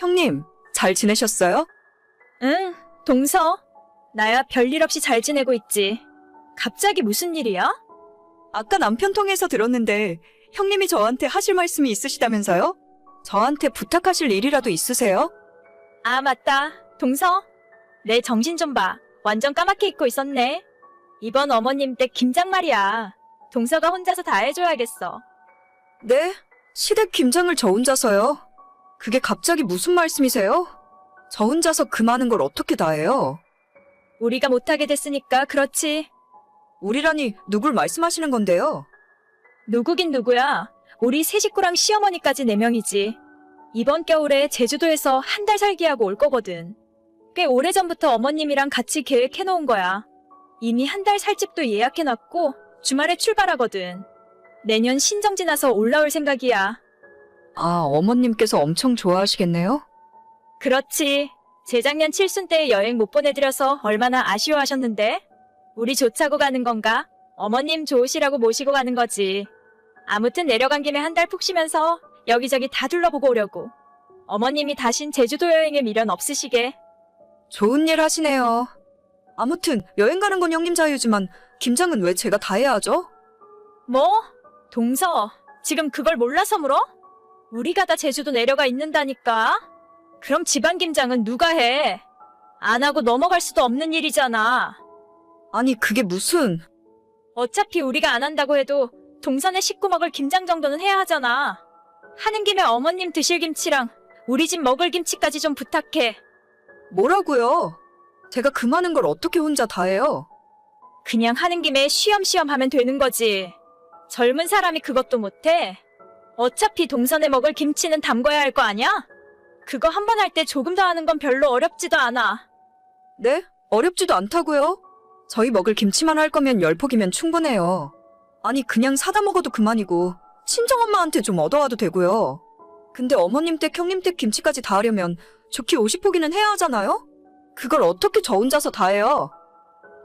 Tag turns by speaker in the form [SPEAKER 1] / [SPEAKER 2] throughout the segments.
[SPEAKER 1] 형님, 잘 지내셨어요?
[SPEAKER 2] 응, 동서. 나야 별일 없이 잘 지내고 있지. 갑자기 무슨 일이야?
[SPEAKER 1] 아까 남편 통해서 들었는데 형님이 저한테 하실 말씀이 있으시다면서요? 저한테 부탁하실 일이라도 있으세요?
[SPEAKER 2] 아, 맞다. 동서. 내 정신 좀 봐. 완전 까맣게 잊고 있었네. 이번 어머님 댁 김장 말이야. 동서가 혼자서 다 해줘야겠어.
[SPEAKER 1] 네? 시댁 김장을 저 혼자서요? 그게 갑자기 무슨 말씀이세요? 저 혼자서 그 많은 걸 어떻게 다 해요?
[SPEAKER 2] 우리가 못하게 됐으니까 그렇지.
[SPEAKER 1] 우리라니 누굴 말씀하시는 건데요?
[SPEAKER 2] 누구긴 누구야. 우리 세 식구랑 시어머니까지 네 명이지 이번 겨울에 제주도에서 한 달 살기하고 올 거거든. 꽤 오래전부터 어머님이랑 같이 계획해 놓은 거야. 이미 한 달 살 집도 예약해 놨고 주말에 출발하거든. 내년 신정 지나서 올라올 생각이야.
[SPEAKER 1] 아, 어머님께서 엄청 좋아하시겠네요?
[SPEAKER 2] 그렇지. 재작년 칠순 때 여행 못 보내드려서 얼마나 아쉬워하셨는데? 우리 조차고 가는 건가? 어머님 좋으시라고 모시고 가는 거지. 아무튼 내려간 김에 한 달 푹 쉬면서 여기저기 다 둘러보고 오려고. 어머님이 다신 제주도 여행에 미련 없으시게.
[SPEAKER 1] 좋은 일 하시네요. 아무튼 여행 가는 건 형님 자유지만 김장은 왜 제가 다 해야 하죠?
[SPEAKER 2] 뭐? 동서, 지금 그걸 몰라서 물어? 우리가 다 제주도 내려가 있는다니까? 그럼 집안 김장은 누가 해? 안 하고 넘어갈 수도 없는 일이잖아.
[SPEAKER 1] 아니, 그게 무슨...
[SPEAKER 2] 어차피 우리가 안 한다고 해도 동선의 식구 먹을 김장 정도는 해야 하잖아. 하는 김에 어머님 드실 김치랑 우리 집 먹을 김치까지 좀 부탁해.
[SPEAKER 1] 뭐라고요? 제가 그 많은 걸 어떻게 혼자 다 해요?
[SPEAKER 2] 그냥 하는 김에 쉬엄쉬엄 하면 되는 거지. 젊은 사람이 그것도 못해. 어차피 동선에 먹을 김치는 담궈야 할 거 아니야? 그거 한 번 할 때 조금 더 하는 건 별로 어렵지도 않아.
[SPEAKER 1] 네? 어렵지도 않다고요? 저희 먹을 김치만 할 거면 열 포기면 충분해요. 아니, 그냥 사다 먹어도 그만이고, 친정엄마한테 좀 얻어와도 되고요. 근데 어머님 댁, 형님 댁 김치까지 다 하려면 좋게 50포기는 해야 하잖아요? 그걸 어떻게 저 혼자서 다 해요?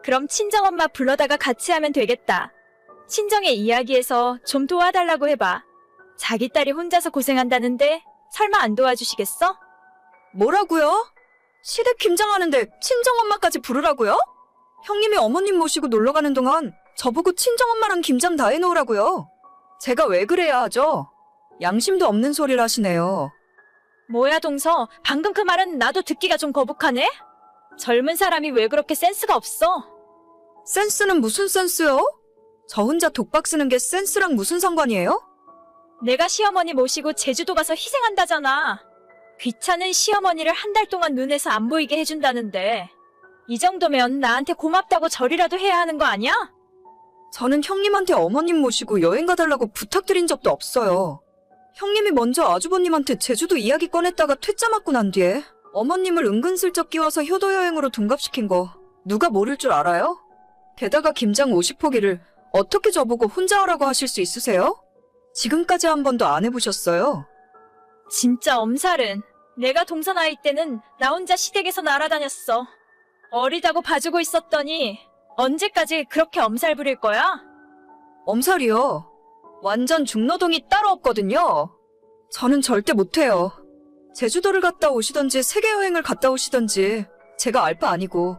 [SPEAKER 2] 그럼 친정엄마 불러다가 같이 하면 되겠다. 친정의 이야기에서 좀 도와달라고 해봐. 자기 딸이 혼자서 고생한다는데 설마 안 도와주시겠어?
[SPEAKER 1] 뭐라고요? 시댁 김장하는데 친정엄마까지 부르라고요? 형님이 어머님 모시고 놀러 가는 동안 저보고 친정엄마랑 김장 다 해놓으라고요. 제가 왜 그래야 하죠? 양심도 없는 소리를 하시네요.
[SPEAKER 2] 뭐야 동서 방금 그 말은 나도 듣기가 좀 거북하네? 젊은 사람이 왜 그렇게 센스가 없어?
[SPEAKER 1] 센스는 무슨 센스요? 저 혼자 독박 쓰는 게 센스랑 무슨 상관이에요?
[SPEAKER 2] 내가 시어머니 모시고 제주도 가서 희생한다잖아. 귀찮은 시어머니를 한 달 동안 눈에서 안 보이게 해준다는데. 이 정도면 나한테 고맙다고 절이라도 해야 하는 거 아니야?
[SPEAKER 1] 저는 형님한테 어머님 모시고 여행 가달라고 부탁드린 적도 없어요. 형님이 먼저 아주버님한테 제주도 이야기 꺼냈다가 퇴짜 맞고 난 뒤에 어머님을 은근슬쩍 끼워서 효도 여행으로 둔갑시킨 거 누가 모를 줄 알아요? 게다가 김장 50포기를 어떻게 저보고 혼자 하라고 하실 수 있으세요? 지금까지 한 번도 안 해보셨어요?
[SPEAKER 2] 진짜 엄살은. 내가 동선 아이 때는 나 혼자 시댁에서 날아다녔어. 어리다고 봐주고 있었더니 언제까지 그렇게 엄살 부릴 거야?
[SPEAKER 1] 엄살이요. 완전 중노동이 따로 없거든요. 저는 절대 못해요. 제주도를 갔다 오시던지 세계 여행을 갔다 오시던지 제가 알 바 아니고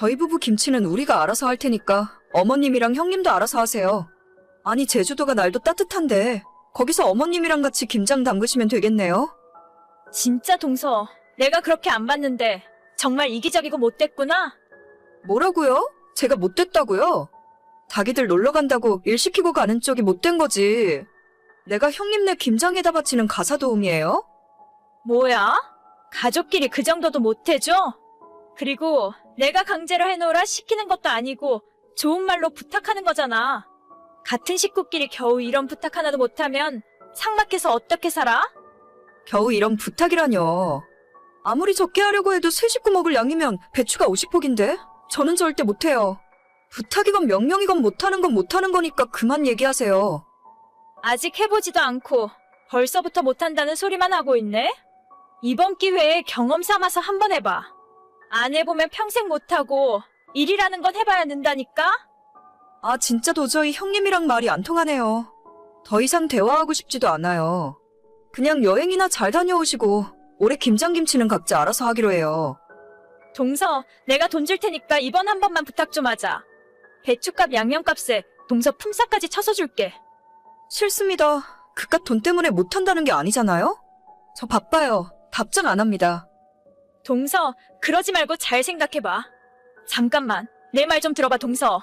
[SPEAKER 1] 저희 부부 김치는 우리가 알아서 할 테니까 어머님이랑 형님도 알아서 하세요. 아니 제주도가 날도 따뜻한데 거기서 어머님이랑 같이 김장 담그시면 되겠네요.
[SPEAKER 2] 진짜 동서. 내가 그렇게 안 봤는데 정말 이기적이고 못됐구나.
[SPEAKER 1] 뭐라고요? 제가 못됐다고요? 자기들 놀러 간다고 일 시키고 가는 쪽이 못된 거지. 내가 형님네 김장에다 바치는 가사 도움이에요?
[SPEAKER 2] 뭐야? 가족끼리 그 정도도 못해줘? 그리고 내가 강제로 해놓으라 시키는 것도 아니고 좋은 말로 부탁하는 거잖아. 같은 식구끼리 겨우 이런 부탁 하나도 못하면 상막해서 어떻게 살아?
[SPEAKER 1] 겨우 이런 부탁이라뇨. 아무리 적게 하려고 해도 세 식구 먹을 양이면 배추가 50폭인데? 저는 절대 못해요. 부탁이건 명령이건 못하는 건 못하는 거니까 그만 얘기하세요.
[SPEAKER 2] 아직 해보지도 않고 벌써부터 못한다는 소리만 하고 있네? 이번 기회에 경험 삼아서 한번 해봐. 안 해보면 평생 못하고 일이라는 건 해봐야 는다니까?
[SPEAKER 1] 아, 진짜 도저히 형님이랑 말이 안 통하네요. 더 이상 대화하고 싶지도 않아요. 그냥 여행이나 잘 다녀오시고 올해 김장김치는 각자 알아서 하기로 해요.
[SPEAKER 2] 동서, 내가 돈 줄 테니까 이번 한 번만 부탁 좀 하자. 배추값, 양념값에 동서 품삯까지 쳐서 줄게.
[SPEAKER 1] 싫습니다. 그깟 돈 때문에 못한다는 게 아니잖아요? 저 바빠요. 답장 안 합니다.
[SPEAKER 2] 동서, 그러지 말고 잘 생각해봐. 잠깐만, 내 말 좀 들어봐, 동서.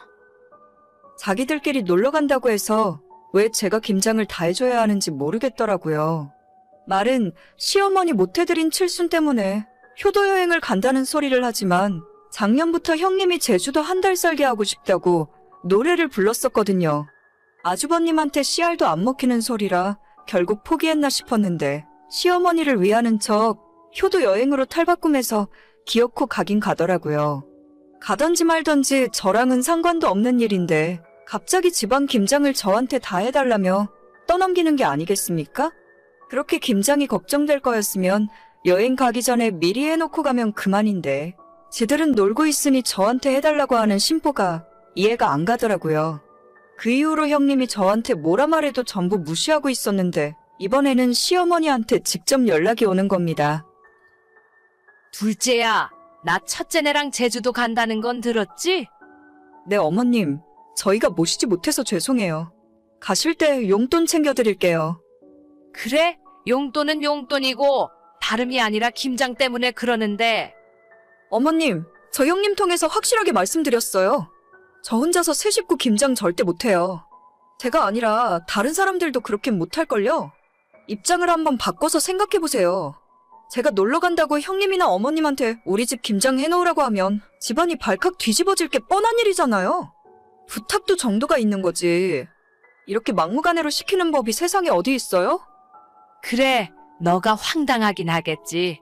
[SPEAKER 1] 자기들끼리 놀러 간다고 해서 왜 제가 김장을 다 해줘야 하는지 모르겠더라고요. 말은 시어머니 못해드린 칠순 때문에 효도 여행을 간다는 소리를 하지만 작년부터 형님이 제주도 한 달 살게 하고 싶다고 노래를 불렀었거든요. 아주버님한테 씨알도 안 먹히는 소리라 결국 포기했나 싶었는데 시어머니를 위하는 척 효도 여행으로 탈바꿈해서 기어코 가긴 가더라고요. 가던지 말던지 저랑은 상관도 없는 일인데 갑자기 집안 김장을 저한테 다 해달라며 떠넘기는 게 아니겠습니까? 그렇게 김장이 걱정될 거였으면 여행 가기 전에 미리 해놓고 가면 그만인데 지들은 놀고 있으니 저한테 해달라고 하는 심보가 이해가 안 가더라고요. 그 이후로 형님이 저한테 뭐라 말해도 전부 무시하고 있었는데 이번에는 시어머니한테 직접 연락이 오는 겁니다.
[SPEAKER 3] 둘째야, 나 첫째네랑 제주도 간다는 건 들었지?
[SPEAKER 1] 네, 어머님. 저희가 모시지 못해서 죄송해요. 가실 때 용돈 챙겨드릴게요.
[SPEAKER 3] 그래? 용돈은 용돈이고 다름이 아니라 김장 때문에 그러는데
[SPEAKER 1] 어머님, 저 형님 통해서 확실하게 말씀드렸어요. 저 혼자서 새 식구 김장 절대 못해요. 제가 아니라 다른 사람들도 그렇게 못할걸요? 입장을 한번 바꿔서 생각해보세요. 제가 놀러 간다고 형님이나 어머님한테 우리 집 김장 해놓으라고 하면 집안이 발칵 뒤집어질 게 뻔한 일이잖아요. 부탁도 정도가 있는 거지. 이렇게 막무가내로 시키는 법이 세상에 어디 있어요?
[SPEAKER 3] 그래, 너가 황당하긴 하겠지.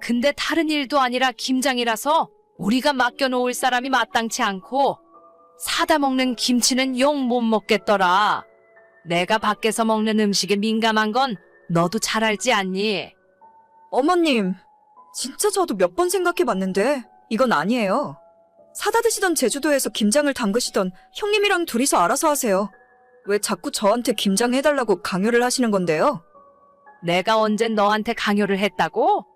[SPEAKER 3] 근데 다른 일도 아니라 김장이라서 우리가 맡겨놓을 사람이 마땅치 않고 사다 먹는 김치는 용 못 먹겠더라. 내가 밖에서 먹는 음식에 민감한 건 너도 잘 알지 않니?
[SPEAKER 1] 어머님, 진짜 저도 몇 번 생각해 봤는데 이건 아니에요. 사다 드시던 제주도에서 김장을 담그시던 형님이랑 둘이서 알아서 하세요. 왜 자꾸 저한테 김장 해달라고 강요를 하시는 건데요?
[SPEAKER 3] 내가 언제 너한테 강요를 했다고?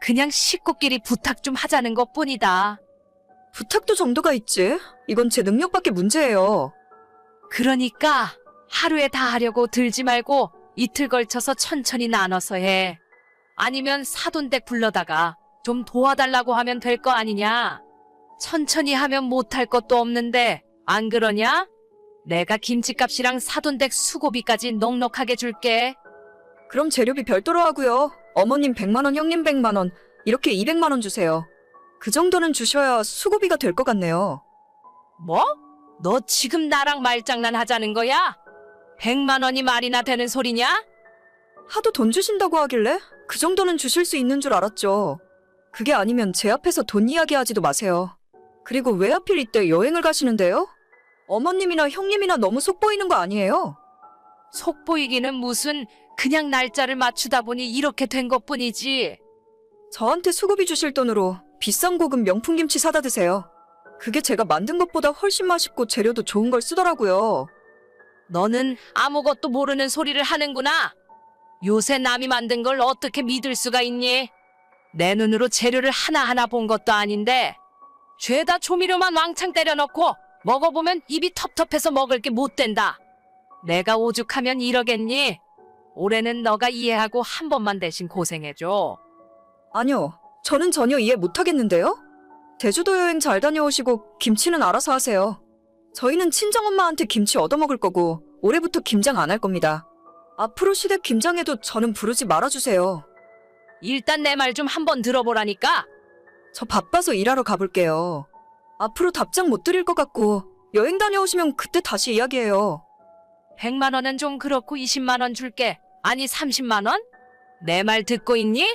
[SPEAKER 3] 그냥 식구끼리 부탁 좀 하자는 것 뿐이다.
[SPEAKER 1] 부탁도 정도가 있지. 이건 제 능력밖에 문제예요.
[SPEAKER 3] 그러니까 하루에 다 하려고 들지 말고 이틀 걸쳐서 천천히 나눠서 해. 아니면 사돈댁 불러다가 좀 도와달라고 하면 될 거 아니냐? 천천히 하면 못할 것도 없는데 안 그러냐? 내가 김치값이랑 사돈댁 수고비까지 넉넉하게 줄게.
[SPEAKER 1] 그럼 재료비 별도로 하고요. 어머님 100만 원, 형님 100만 원, 이렇게 200만 원 주세요. 그 정도는 주셔야 수고비가 될 것 같네요.
[SPEAKER 3] 뭐? 너 지금 나랑 말장난 하자는 거야? 100만 원이 말이나 되는 소리냐?
[SPEAKER 1] 하도 돈 주신다고 하길래 그 정도는 주실 수 있는 줄 알았죠. 그게 아니면 제 앞에서 돈 이야기하지도 마세요. 그리고 왜 하필 이때 여행을 가시는데요? 어머님이나 형님이나 너무 속보이는 거 아니에요?
[SPEAKER 3] 속보이기는 무슨 그냥 날짜를 맞추다 보니 이렇게 된 것뿐이지.
[SPEAKER 1] 저한테 수고비 주실 돈으로 비싼 고급 명품 김치 사다 드세요. 그게 제가 만든 것보다 훨씬 맛있고 재료도 좋은 걸 쓰더라고요.
[SPEAKER 3] 너는 아무것도 모르는 소리를 하는구나. 요새 남이 만든 걸 어떻게 믿을 수가 있니? 내 눈으로 재료를 하나하나 본 것도 아닌데 죄다 조미료만 왕창 때려넣고 먹어보면 입이 텁텁해서 먹을 게 못 된다. 내가 오죽하면 이러겠니? 올해는 너가 이해하고 한 번만 대신 고생해줘.
[SPEAKER 1] 아니요, 저는 전혀 이해 못하겠는데요? 제주도 여행 잘 다녀오시고 김치는 알아서 하세요. 저희는 친정엄마한테 김치 얻어먹을 거고 올해부터 김장 안 할 겁니다. 앞으로 시댁 김장해도 저는 부르지 말아주세요.
[SPEAKER 3] 일단 내 말 좀 한 번 들어보라니까.
[SPEAKER 1] 저 바빠서 일하러 가볼게요. 앞으로 답장 못 드릴 것 같고 여행 다녀오시면 그때 다시 이야기해요.
[SPEAKER 3] 100만 원은 좀 그렇고 20만 원 줄게. 아니 30만 원? 내 말 듣고 있니?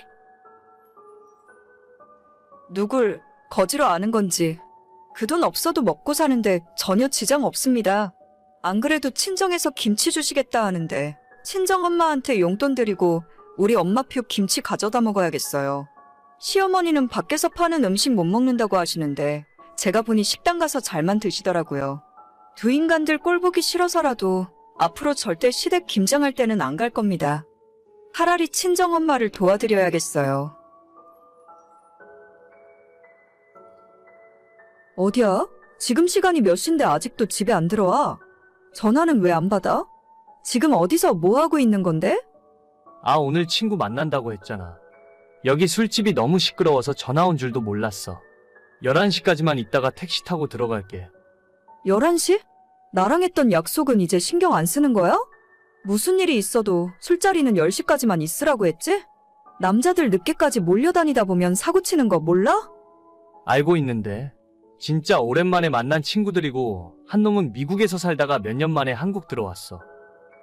[SPEAKER 1] 누굴 거지로 아는 건지 그 돈 없어도 먹고 사는데 전혀 지장 없습니다. 안 그래도 친정에서 김치 주시겠다 하는데 친정 엄마한테 용돈 드리고 우리 엄마표 김치 가져다 먹어야겠어요. 시어머니는 밖에서 파는 음식 못 먹는다고 하시는데 제가 보니 식당 가서 잘만 드시더라고요. 두 인간들 꼴 보기 싫어서라도 앞으로 절대 시댁 김장할 때는 안 갈 겁니다. 차라리 친정엄마를 도와드려야겠어요. 어디야? 지금 시간이 몇 시인데 아직도 집에 안 들어와? 전화는 왜 안 받아? 지금 어디서 뭐 하고 있는 건데?
[SPEAKER 4] 아, 오늘 친구 만난다고 했잖아. 여기 술집이 너무 시끄러워서 전화 온 줄도 몰랐어. 11시까지만 있다가 택시 타고 들어갈게.
[SPEAKER 1] 11시? 나랑 했던 약속은 이제 신경 안 쓰는 거야? 무슨 일이 있어도 술자리는 10시까지만 있으라고 했지? 남자들 늦게까지 몰려다니다 보면 사고 치는 거 몰라?
[SPEAKER 4] 알고 있는데. 진짜 오랜만에 만난 친구들이고, 한 놈은 미국에서 살다가 몇 년 만에 한국 들어왔어.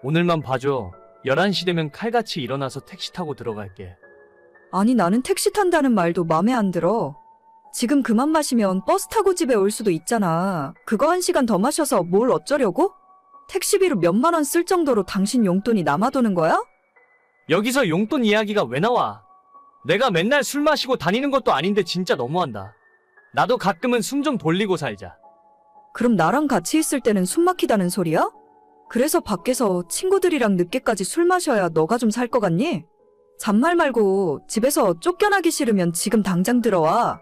[SPEAKER 4] 오늘만 봐줘. 11시 되면 칼같이 일어나서 택시 타고 들어갈게.
[SPEAKER 1] 아니 나는 택시 탄다는 말도 맘에 안 들어. 지금 그만 마시면 버스 타고 집에 올 수도 있잖아. 그거 한 시간 더 마셔서 뭘 어쩌려고? 택시비로 몇만 원 쓸 정도로 당신 용돈이 남아도는 거야?
[SPEAKER 4] 여기서 용돈 이야기가 왜 나와? 내가 맨날 술 마시고 다니는 것도 아닌데 진짜 너무한다. 나도 가끔은 숨 좀 돌리고 살자.
[SPEAKER 1] 그럼 나랑 같이 있을 때는 숨 막히다는 소리야? 그래서 밖에서 친구들이랑 늦게까지 술 마셔야 너가 좀 살 것 같니? 잔말 말고 집에서 쫓겨나기 싫으면 지금 당장 들어와.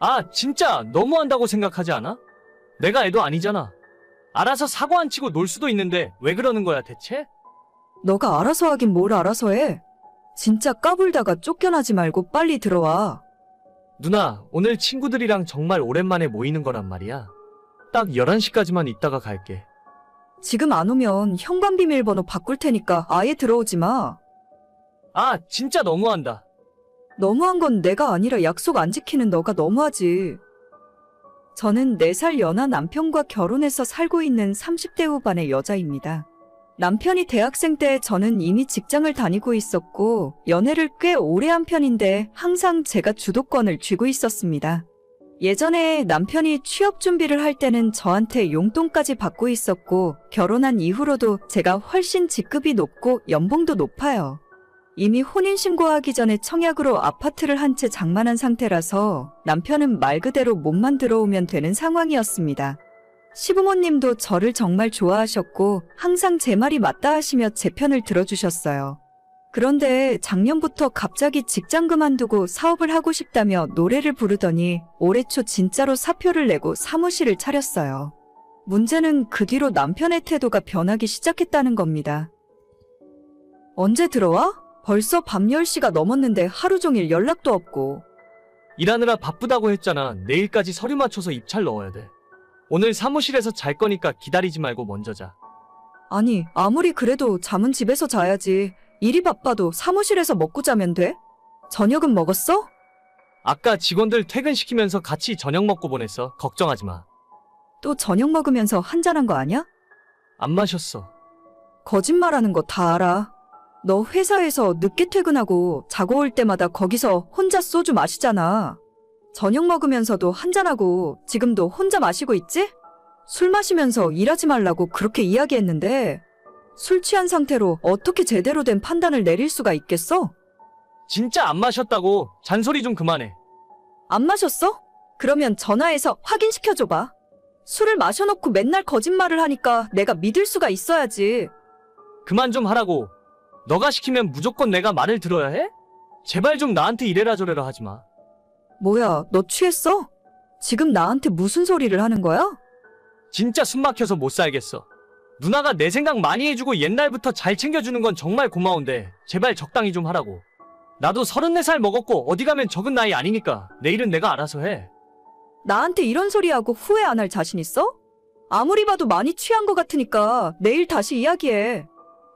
[SPEAKER 4] 아, 진짜 너무한다고 생각하지 않아? 내가 애도 아니잖아. 알아서 사고 안 치고 놀 수도 있는데 왜 그러는 거야 대체?
[SPEAKER 1] 너가 알아서 하긴 뭘 알아서 해. 진짜 까불다가 쫓겨나지 말고 빨리 들어와.
[SPEAKER 4] 누나, 오늘 친구들이랑 정말 오랜만에 모이는 거란 말이야. 딱 11시까지만 있다가 갈게.
[SPEAKER 1] 지금 안 오면 현관 비밀번호 바꿀 테니까 아예 들어오지 마.
[SPEAKER 4] 아, 진짜 너무한다.
[SPEAKER 1] 너무한 건 내가 아니라 약속 안 지키는 너가 너무하지. 저는 4살 연하 남편과 결혼해서 살고 있는 30대 후반의 여자입니다. 남편이 대학생 때 저는 이미 직장을 다니고 있었고, 연애를 꽤 오래 한 편인데 항상 제가 주도권을 쥐고 있었습니다. 예전에 남편이 취업 준비를 할 때는 저한테 용돈까지 받고 있었고, 결혼한 이후로도 제가 훨씬 직급이 높고 연봉도 높아요. 이미 혼인신고하기 전에 청약으로 아파트를 한 채 장만한 상태라서 남편은 말 그대로 몸만 들어오면 되는 상황이었습니다. 시부모님도 저를 정말 좋아하셨고 항상 제 말이 맞다 하시며 제 편을 들어주셨어요. 그런데 작년부터 갑자기 직장 그만두고 사업을 하고 싶다며 노래를 부르더니 올해 초 진짜로 사표를 내고 사무실을 차렸어요. 문제는 그 뒤로 남편의 태도가 변하기 시작했다는 겁니다. 언제 들어와? 벌써 밤 10시가 넘었는데 하루 종일 연락도 없고.
[SPEAKER 4] 일하느라 바쁘다고 했잖아. 내일까지 서류 맞춰서 입찰 넣어야 돼. 오늘 사무실에서 잘 거니까 기다리지 말고 먼저 자.
[SPEAKER 1] 아니, 아무리 그래도 잠은 집에서 자야지. 일이 바빠도 사무실에서 먹고 자면 돼? 저녁은 먹었어?
[SPEAKER 4] 아까 직원들 퇴근시키면서 같이 저녁 먹고 보냈어. 걱정하지 마.
[SPEAKER 1] 또 저녁 먹으면서 한잔한 거 아니야?
[SPEAKER 4] 안 마셨어.
[SPEAKER 1] 거짓말하는 거 다 알아. 너 회사에서 늦게 퇴근하고 자고 올 때마다 거기서 혼자 소주 마시잖아. 저녁 먹으면서도 한잔하고 지금도 혼자 마시고 있지? 술 마시면서 일하지 말라고 그렇게 이야기했는데 술 취한 상태로 어떻게 제대로 된 판단을 내릴 수가 있겠어?
[SPEAKER 4] 진짜 안 마셨다고. 잔소리 좀 그만해.
[SPEAKER 1] 안 마셨어? 그러면 전화해서 확인시켜줘봐. 술을 마셔놓고 맨날 거짓말을 하니까 내가 믿을 수가 있어야지.
[SPEAKER 4] 그만 좀 하라고. 너가 시키면 무조건 내가 말을 들어야 해? 제발 좀 나한테 이래라 저래라 하지 마.
[SPEAKER 1] 뭐야, 너 취했어? 지금 나한테 무슨 소리를 하는 거야?
[SPEAKER 4] 진짜 숨 막혀서 못 살겠어. 누나가 내 생각 많이 해주고 옛날부터 잘 챙겨주는 건 정말 고마운데 제발 적당히 좀 하라고. 나도 34살 먹었고 어디 가면 적은 나이 아니니까 내일은 내가 알아서 해.
[SPEAKER 1] 나한테 이런 소리 하고 후회 안 할 자신 있어? 아무리 봐도 많이 취한 것 같으니까 내일 다시 이야기해.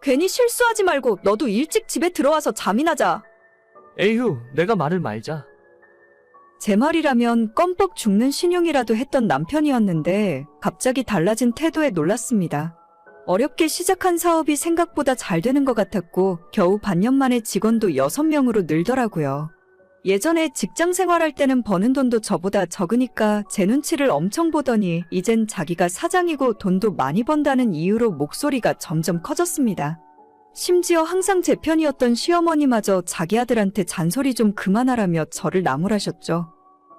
[SPEAKER 1] 괜히 실수하지 말고 너도 일찍 집에 들어와서 잠이나 자.
[SPEAKER 4] 에휴, 내가 말을 말자.
[SPEAKER 1] 제 말이라면 껌뻑 죽는 신용이라도 했던 남편이었는데 갑자기 달라진 태도에 놀랐습니다. 어렵게 시작한 사업이 생각보다 잘 되는 것 같았고 겨우 반년 만에 직원도 6명으로 늘더라고요. 예전에 직장 생활할 때는 버는 돈도 저보다 적으니까 제 눈치를 엄청 보더니 이젠 자기가 사장이고 돈도 많이 번다는 이유로 목소리가 점점 커졌습니다. 심지어 항상 제 편이었던 시어머니마저 자기 아들한테 잔소리 좀 그만하라며 저를 나무라셨죠.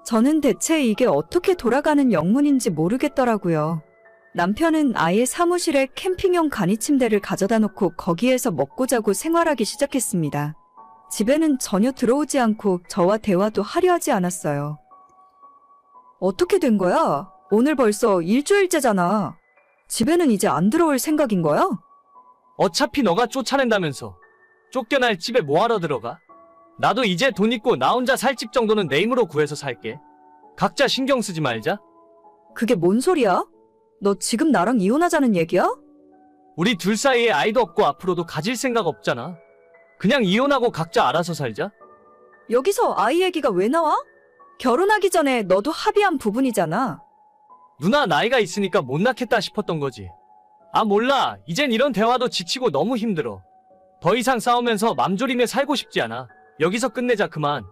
[SPEAKER 1] 저는 대체 이게 어떻게 돌아가는 영문인지 모르겠더라고요. 남편은 아예 사무실에 캠핑용 간이 침대를 가져다 놓고 거기에서 먹고 자고 생활하기 시작했습니다. 집에는 전혀 들어오지 않고 저와 대화도 하려 하지 않았어요. 어떻게 된 거야? 오늘 벌써 일주일째잖아. 집에는 이제 안 들어올 생각인 거야?
[SPEAKER 4] 어차피 너가 쫓아낸다면서. 쫓겨날 집에 뭐하러 들어가? 나도 이제 돈 있고 나 혼자 살 집 정도는 내 힘으로 구해서 살게. 각자 신경 쓰지 말자.
[SPEAKER 1] 그게 뭔 소리야? 너 지금 나랑 이혼하자는 얘기야?
[SPEAKER 4] 우리 둘 사이에 아이도 없고 앞으로도 가질 생각 없잖아. 그냥 이혼하고 각자 알아서 살자.
[SPEAKER 1] 여기서 아이 얘기가 왜 나와? 결혼하기 전에 너도 합의한 부분이잖아.
[SPEAKER 4] 누나 나이가 있으니까 못 낳겠다 싶었던 거지. 아 몰라. 이젠 이런 대화도 지치고 너무 힘들어. 더 이상 싸우면서 맘졸이며 살고 싶지 않아. 여기서 끝내자 그만.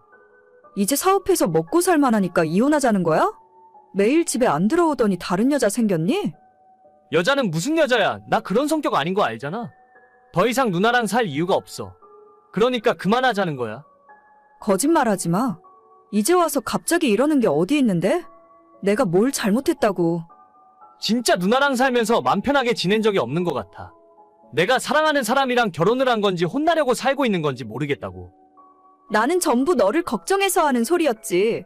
[SPEAKER 1] 이제 사업해서 먹고 살만하니까 이혼하자는 거야? 매일 집에 안 들어오더니 다른 여자 생겼니?
[SPEAKER 4] 여자는 무슨 여자야? 나 그런 성격 아닌 거 알잖아. 더 이상 누나랑 살 이유가 없어. 그러니까 그만하자는 거야.
[SPEAKER 1] 거짓말하지 마. 이제 와서 갑자기 이러는 게 어디 있는데? 내가 뭘 잘못했다고.
[SPEAKER 4] 진짜 누나랑 살면서 맘 편하게 지낸 적이 없는 것 같아. 내가 사랑하는 사람이랑 결혼을 한 건지 혼나려고 살고 있는 건지 모르겠다고.
[SPEAKER 1] 나는 전부 너를 걱정해서 하는 소리였지.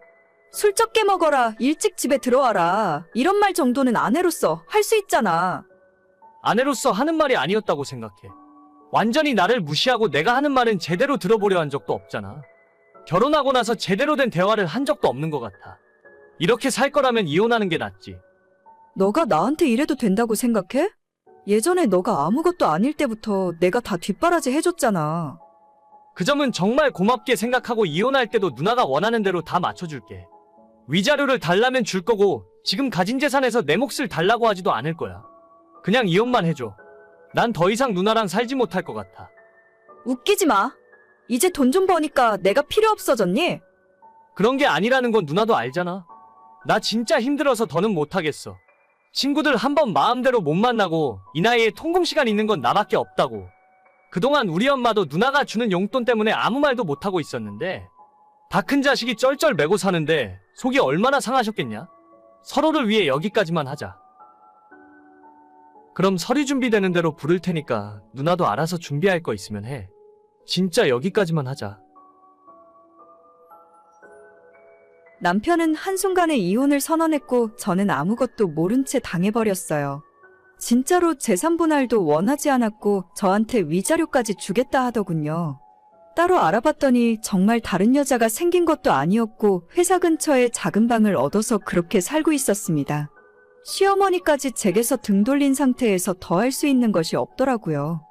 [SPEAKER 1] 술 적게 먹어라, 일찍 집에 들어와라. 이런 말 정도는 아내로서 할 수 있잖아.
[SPEAKER 4] 아내로서 하는 말이 아니었다고 생각해. 완전히 나를 무시하고 내가 하는 말은 제대로 들어보려 한 적도 없잖아. 결혼하고 나서 제대로 된 대화를 한 적도 없는 것 같아. 이렇게 살 거라면 이혼하는 게 낫지.
[SPEAKER 1] 너가 나한테 이래도 된다고 생각해? 예전에 너가 아무것도 아닐 때부터 내가 다 뒷바라지 해줬잖아.
[SPEAKER 4] 그 점은 정말 고맙게 생각하고 이혼할 때도 누나가 원하는 대로 다 맞춰줄게. 위자료를 달라면 줄 거고 지금 가진 재산에서 내 몫을 달라고 하지도 않을 거야. 그냥 이혼만 해줘. 난 더 이상 누나랑 살지 못할 것 같아.
[SPEAKER 1] 웃기지 마. 이제 돈 좀 버니까 내가 필요 없어졌니?
[SPEAKER 4] 그런 게 아니라는 건 누나도 알잖아. 나 진짜 힘들어서 더는 못하겠어. 친구들 한 번 마음대로 못 만나고 이 나이에 통금 시간 있는 건 나밖에 없다고. 그동안 우리 엄마도 누나가 주는 용돈 때문에 아무 말도 못하고 있었는데 다 큰 자식이 쩔쩔 매고 사는데 속이 얼마나 상하셨겠냐? 서로를 위해 여기까지만 하자. 그럼 서류 준비되는 대로 부를 테니까 누나도 알아서 준비할 거 있으면 해. 진짜 여기까지만 하자.
[SPEAKER 1] 남편은 한순간에 이혼을 선언했고 저는 아무것도 모른 채 당해버렸어요. 진짜로 재산 분할도 원하지 않았고 저한테 위자료까지 주겠다 하더군요. 따로 알아봤더니 정말 다른 여자가 생긴 것도 아니었고 회사 근처에 작은 방을 얻어서 그렇게 살고 있었습니다. 시어머니까지 제게서 등 돌린 상태에서 더 할 수 있는 것이 없더라고요.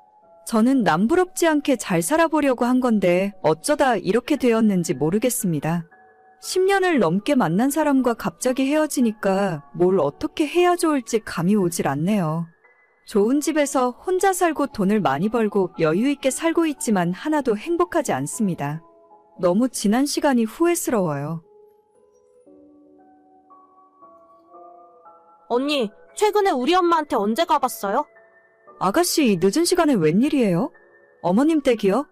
[SPEAKER 1] 저는 남부럽지 않게 잘 살아보려고 한 건데 어쩌다 이렇게 되었는지 모르겠습니다. 10년을 넘게 만난 사람과 갑자기 헤어지니까 뭘 어떻게 해야 좋을지 감이 오질 않네요. 좋은 집에서 혼자 살고 돈을 많이 벌고 여유 있게 살고 있지만 하나도 행복하지 않습니다. 너무 지난 시간이 후회스러워요.
[SPEAKER 5] 언니, 최근에 우리 엄마한테 언제 가봤어요?
[SPEAKER 1] 아가씨, 이 늦은 시간에 웬일이에요? 어머님 댁이요?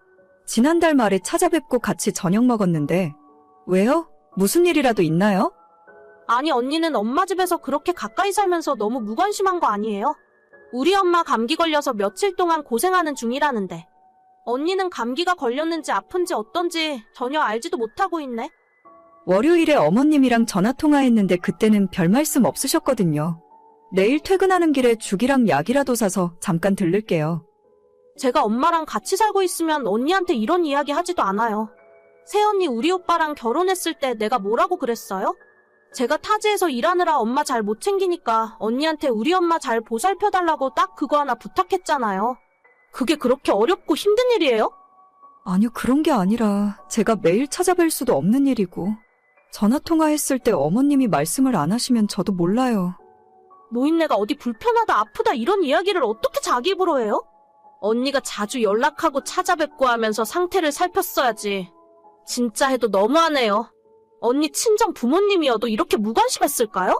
[SPEAKER 1] 지난달 말에 찾아뵙고 같이 저녁 먹었는데. 왜요? 무슨 일이라도 있나요?
[SPEAKER 5] 아니, 언니는 엄마 집에서 그렇게 가까이 살면서 너무 무관심한 거 아니에요? 우리 엄마 감기 걸려서 며칠 동안 고생하는 중이라는데. 언니는 감기가 걸렸는지 아픈지 어떤지 전혀 알지도 못하고 있네.
[SPEAKER 1] 월요일에 어머님이랑 전화통화했는데 그때는 별 말씀 없으셨거든요. 내일 퇴근하는 길에 죽이랑 약이라도 사서 잠깐 들를게요.
[SPEAKER 5] 제가 엄마랑 같이 살고 있으면 언니한테 이런 이야기 하지도 않아요. 새언니 우리 오빠랑 결혼했을 때 내가 뭐라고 그랬어요? 제가 타지에서 일하느라 엄마 잘 못 챙기니까 언니한테 우리 엄마 잘 보살펴달라고 딱 그거 하나 부탁했잖아요. 그게 그렇게 어렵고 힘든 일이에요?
[SPEAKER 1] 아니요, 그런 게 아니라 제가 매일 찾아뵐 수도 없는 일이고 전화 통화했을 때 어머님이 말씀을 안 하시면 저도 몰라요.
[SPEAKER 5] 노인네가 어디 불편하다 아프다 이런 이야기를 어떻게 자기 입으로 해요? 언니가 자주 연락하고 찾아뵙고 하면서 상태를 살폈어야지. 진짜 해도 너무하네요. 언니 친정 부모님이어도 이렇게 무관심했을까요?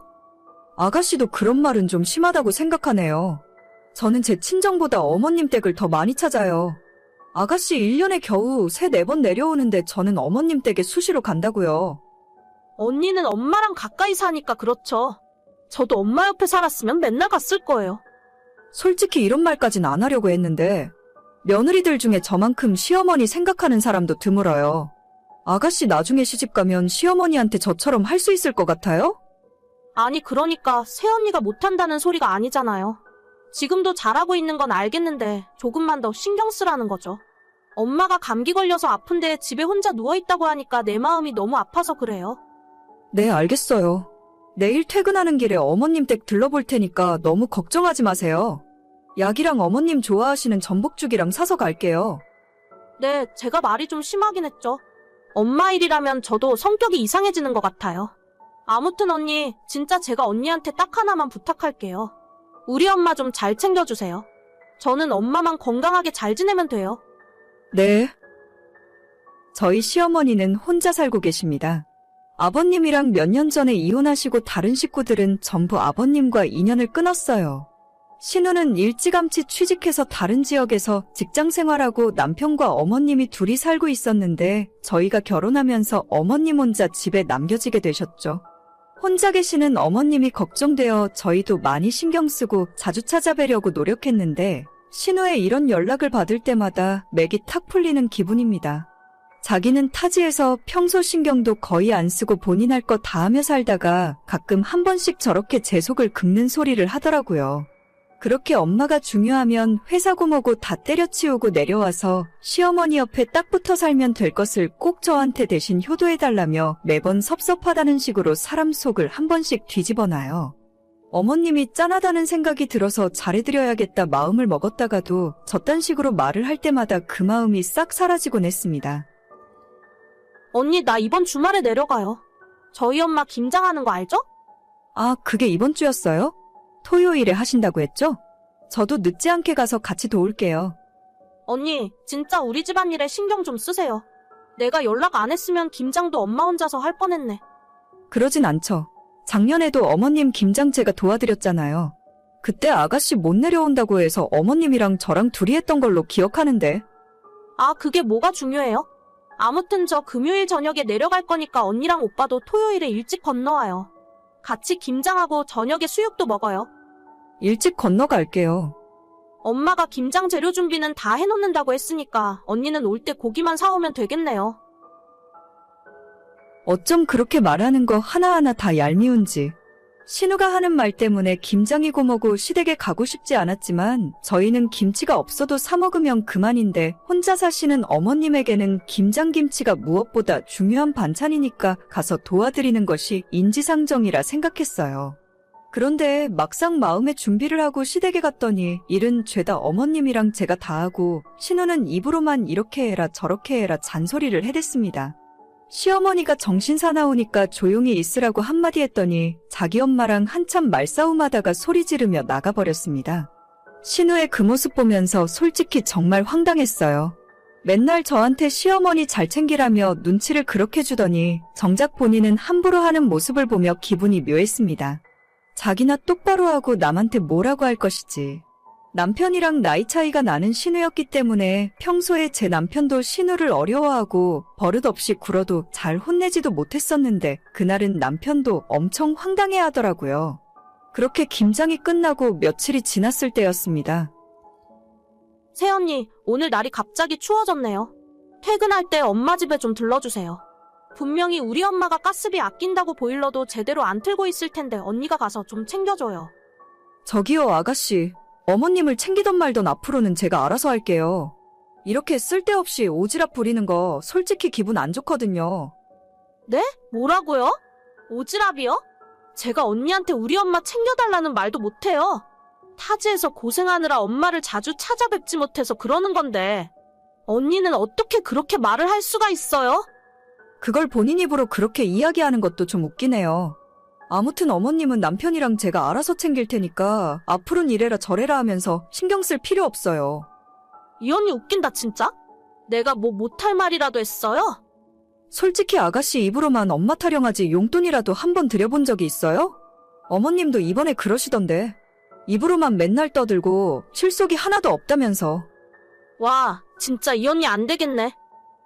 [SPEAKER 1] 아가씨도 그런 말은 좀 심하다고 생각하네요. 저는 제 친정보다 어머님 댁을 더 많이 찾아요. 아가씨 1년에 겨우 3, 4번 내려오는데 저는 어머님 댁에 수시로 간다고요.
[SPEAKER 5] 언니는 엄마랑 가까이 사니까 그렇죠. 저도 엄마 옆에 살았으면 맨날 갔을 거예요.
[SPEAKER 1] 솔직히 이런 말까진 안 하려고 했는데 며느리들 중에 저만큼 시어머니 생각하는 사람도 드물어요. 아가씨 나중에 시집 가면 시어머니한테 저처럼 할 수 있을 것 같아요?
[SPEAKER 5] 아니, 그러니까 새언니가 못한다는 소리가 아니잖아요. 지금도 잘하고 있는 건 알겠는데 조금만 더 신경 쓰라는 거죠. 엄마가 감기 걸려서 아픈데 집에 혼자 누워있다고 하니까 내 마음이 너무 아파서 그래요.
[SPEAKER 1] 네, 알겠어요. 내일 퇴근하는 길에 어머님 댁 들러볼 테니까 너무 걱정하지 마세요. 약이랑 어머님 좋아하시는 전복죽이랑 사서 갈게요.
[SPEAKER 5] 네, 제가 말이 좀 심하긴 했죠. 엄마 일이라면 저도 성격이 이상해지는 것 같아요. 아무튼 언니, 진짜 제가 언니한테 딱 하나만 부탁할게요. 우리 엄마 좀 잘 챙겨주세요. 저는 엄마만 건강하게 잘 지내면 돼요.
[SPEAKER 1] 네. 저희 시어머니는 혼자 살고 계십니다. 아버님이랑 몇 년 전에 이혼하시고 다른 식구들은 전부 아버님과 인연을 끊었어요. 신우는 일찌감치 취직해서 다른 지역에서 직장 생활하고 남편과 어머님이 둘이 살고 있었는데 저희가 결혼하면서 어머님 혼자 집에 남겨지게 되셨죠. 혼자 계시는 어머님이 걱정되어 저희도 많이 신경 쓰고 자주 찾아뵈려고 노력했는데 신우의 이런 연락을 받을 때마다 맥이 탁 풀리는 기분입니다. 자기는 타지에서 평소 신경도 거의 안 쓰고 본인 할 거 다 하며 살다가 가끔 한 번씩 저렇게 제 속을 긁는 소리를 하더라고요. 그렇게 엄마가 중요하면 회사고 뭐고 다 때려치우고 내려와서 시어머니 옆에 딱 붙어 살면 될 것을 꼭 저한테 대신 효도해달라며 매번 섭섭하다는 식으로 사람 속을 한 번씩 뒤집어 놔요. 어머님이 짠하다는 생각이 들어서 잘해드려야겠다 마음을 먹었다가도 저딴 식으로 말을 할 때마다 그 마음이 싹 사라지곤 했습니다.
[SPEAKER 5] 언니, 나 이번 주말에 내려가요. 저희 엄마 김장하는 거 알죠?
[SPEAKER 1] 아, 그게 이번 주였어요? 토요일에 하신다고 했죠? 저도 늦지 않게 가서 같이 도울게요.
[SPEAKER 5] 언니, 진짜 우리 집안일에 신경 좀 쓰세요. 내가 연락 안 했으면 김장도 엄마 혼자서 할 뻔했네.
[SPEAKER 1] 그러진 않죠. 작년에도 어머님 김장 제가 도와드렸잖아요. 그때 아가씨 못 내려온다고 해서 어머님이랑 저랑 둘이 했던 걸로 기억하는데.
[SPEAKER 5] 아, 그게 뭐가 중요해요? 아무튼 저 금요일 저녁에 내려갈 거니까 언니랑 오빠도 토요일에 일찍 건너와요. 같이 김장하고 저녁에 수육도 먹어요.
[SPEAKER 1] 일찍 건너갈게요.
[SPEAKER 5] 엄마가 김장 재료 준비는 다 해놓는다고 했으니까 언니는 올 때 고기만 사오면 되겠네요.
[SPEAKER 1] 어쩜 그렇게 말하는 거 하나하나 다 얄미운지. 신우가 하는 말 때문에 김장이고 뭐고 시댁에 가고 싶지 않았지만 저희는 김치가 없어도 사 먹으면 그만인데 혼자 사시는 어머님에게는 김장김치가 무엇보다 중요한 반찬이니까 가서 도와드리는 것이 인지상정이라 생각했어요. 그런데 막상 마음의 준비를 하고 시댁에 갔더니 일은 죄다 어머님이랑 제가 다 하고 신우는 입으로만 이렇게 해라 저렇게 해라 잔소리를 해댔습니다. 시어머니가 정신 사나우니까 조용히 있으라고 한마디 했더니 자기 엄마랑 한참 말싸움하다가 소리 지르며 나가버렸습니다. 신우의 그 모습 보면서 솔직히 정말 황당했어요. 맨날 저한테 시어머니 잘 챙기라며 눈치를 그렇게 주더니 정작 본인은 함부로 하는 모습을 보며 기분이 묘했습니다. 자기나 똑바로 하고 남한테 뭐라고 할 것이지. 남편이랑 나이 차이가 나는 신우였기 때문에 평소에 제 남편도 신우를 어려워하고 버릇없이 굴어도 잘 혼내지도 못했었는데 그날은 남편도 엄청 황당해 하더라고요. 그렇게 김장이 끝나고 며칠이 지났을 때였습니다.
[SPEAKER 5] 새언니, 오늘 날이 갑자기 추워졌네요. 퇴근할 때 엄마 집에 좀 들러주세요. 분명히 우리 엄마가 가스비 아낀다고 보일러도 제대로 안 틀고 있을 텐데 언니가 가서 좀 챙겨줘요.
[SPEAKER 1] 저기요, 아가씨. 어머님을 챙기던 말던 앞으로는 제가 알아서 할게요. 이렇게 쓸데없이 오지랖 부리는 거 솔직히 기분 안 좋거든요.
[SPEAKER 5] 뭐라고요? 오지랖이요? 제가 언니한테 우리 엄마 챙겨달라는 말도 못해요. 타지에서 고생하느라 엄마를 자주 찾아뵙지 못해서 그러는 건데. 언니는 어떻게 그렇게 말을 할 수가 있어요?
[SPEAKER 1] 그걸 본인 입으로 그렇게 이야기하는 것도 좀 웃기네요. 아무튼 어머님은 남편이랑 제가 알아서 챙길 테니까 앞으로는 이래라 저래라 하면서 신경 쓸 필요 없어요.
[SPEAKER 5] 이 언니 웃긴다, 진짜? 내가 뭐 못할 말이라도 했어요?
[SPEAKER 1] 솔직히 아가씨 입으로만 엄마 타령하지 용돈이라도 한 번 드려본 적이 있어요? 어머님도 이번에 그러시던데. 입으로만 맨날 떠들고 실속이 하나도 없다면서.
[SPEAKER 5] 와, 진짜 이 언니 안 되겠네.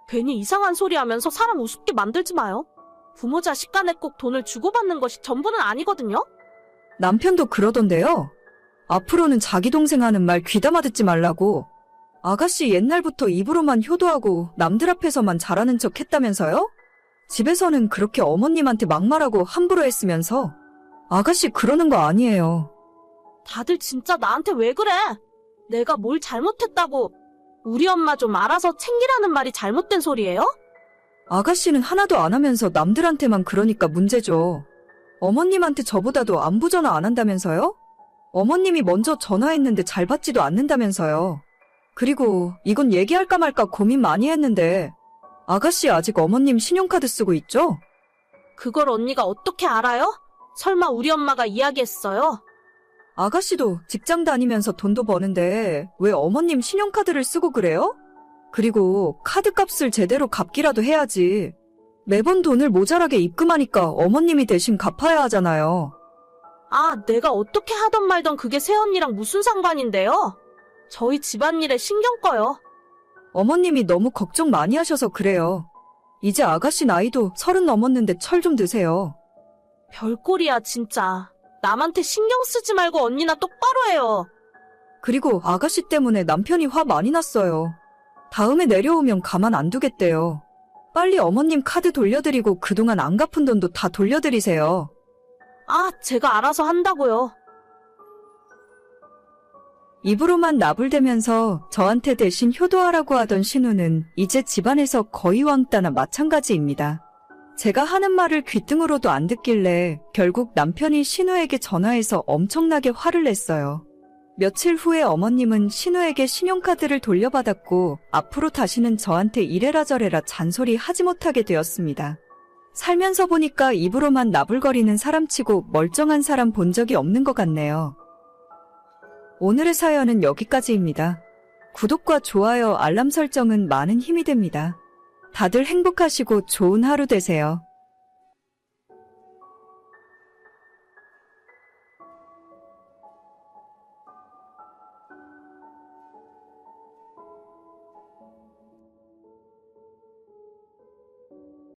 [SPEAKER 5] 괜히 이상한 소리 하면서 사람 우습게 만들지 마요. 부모 자식 간에 꼭 돈을 주고받는 것이 전부는 아니거든요?
[SPEAKER 1] 남편도 그러던데요. 앞으로는 자기 동생 하는 말 귀담아 듣지 말라고. 아가씨 옛날부터 입으로만 효도하고 남들 앞에서만 잘하는 척 했다면서요? 집에서는 그렇게 어머님한테 막말하고 함부로 했으면서. 아가씨 그러는 거 아니에요.
[SPEAKER 5] 다들 진짜 나한테 왜 그래? 내가 뭘 잘못했다고. 우리 엄마 좀 알아서 챙기라는 말이 잘못된 소리예요?
[SPEAKER 1] 아가씨는 하나도 안 하면서 남들한테만 그러니까 문제죠. 어머님한테 저보다도 안부 전화 안 한다면서요? 어머님이 먼저 전화했는데 잘 받지도 않는다면서요. 그리고 이건 얘기할까 말까 고민 많이 했는데 아가씨 아직 어머님 신용카드 쓰고 있죠?
[SPEAKER 5] 그걸 언니가 어떻게 알아요? 설마 우리 엄마가 이야기했어요?
[SPEAKER 1] 아가씨도 직장 다니면서 돈도 버는데 왜 어머님 신용카드를 쓰고 그래요? 그리고 카드 값을 제대로 갚기라도 해야지. 매번 돈을 모자라게 입금하니까 어머님이 대신 갚아야 하잖아요.
[SPEAKER 5] 아, 내가 어떻게 하던 말던 그게 새언니랑 무슨 상관인데요? 저희 집안일에 신경 꺼요.
[SPEAKER 1] 어머님이 너무 걱정 많이 하셔서 그래요. 이제 아가씨 나이도 서른 넘었는데 철 좀 드세요.
[SPEAKER 5] 별꼴이야, 진짜. 남한테 신경 쓰지 말고 언니나 똑바로 해요.
[SPEAKER 1] 그리고 아가씨 때문에 남편이 화 많이 났어요. 다음에 내려오면 가만 안 두겠대요. 빨리 어머님 카드 돌려드리고 그동안 안 갚은 돈도 다 돌려드리세요.
[SPEAKER 5] 아, 제가 알아서 한다고요.
[SPEAKER 1] 입으로만 나불대면서 저한테 대신 효도하라고 하던 신우는 이제 집안에서 거의 왕따나 마찬가지입니다. 제가 하는 말을 귀등으로도 안 듣길래 결국 남편이 신우에게 전화해서 엄청나게 화를 냈어요. 며칠 후에 어머님은 신우에게 신용카드를 돌려받았고 앞으로 다시는 저한테 이래라 저래라 잔소리 하지 못하게 되었습니다. 살면서 보니까 입으로만 나불거리는 사람치고 멀쩡한 사람 본 적이 없는 것 같네요. 오늘의 사연은 여기까지입니다. 구독과 좋아요, 알람 설정은 많은 힘이 됩니다. 다들 행복하시고 좋은 하루 되세요.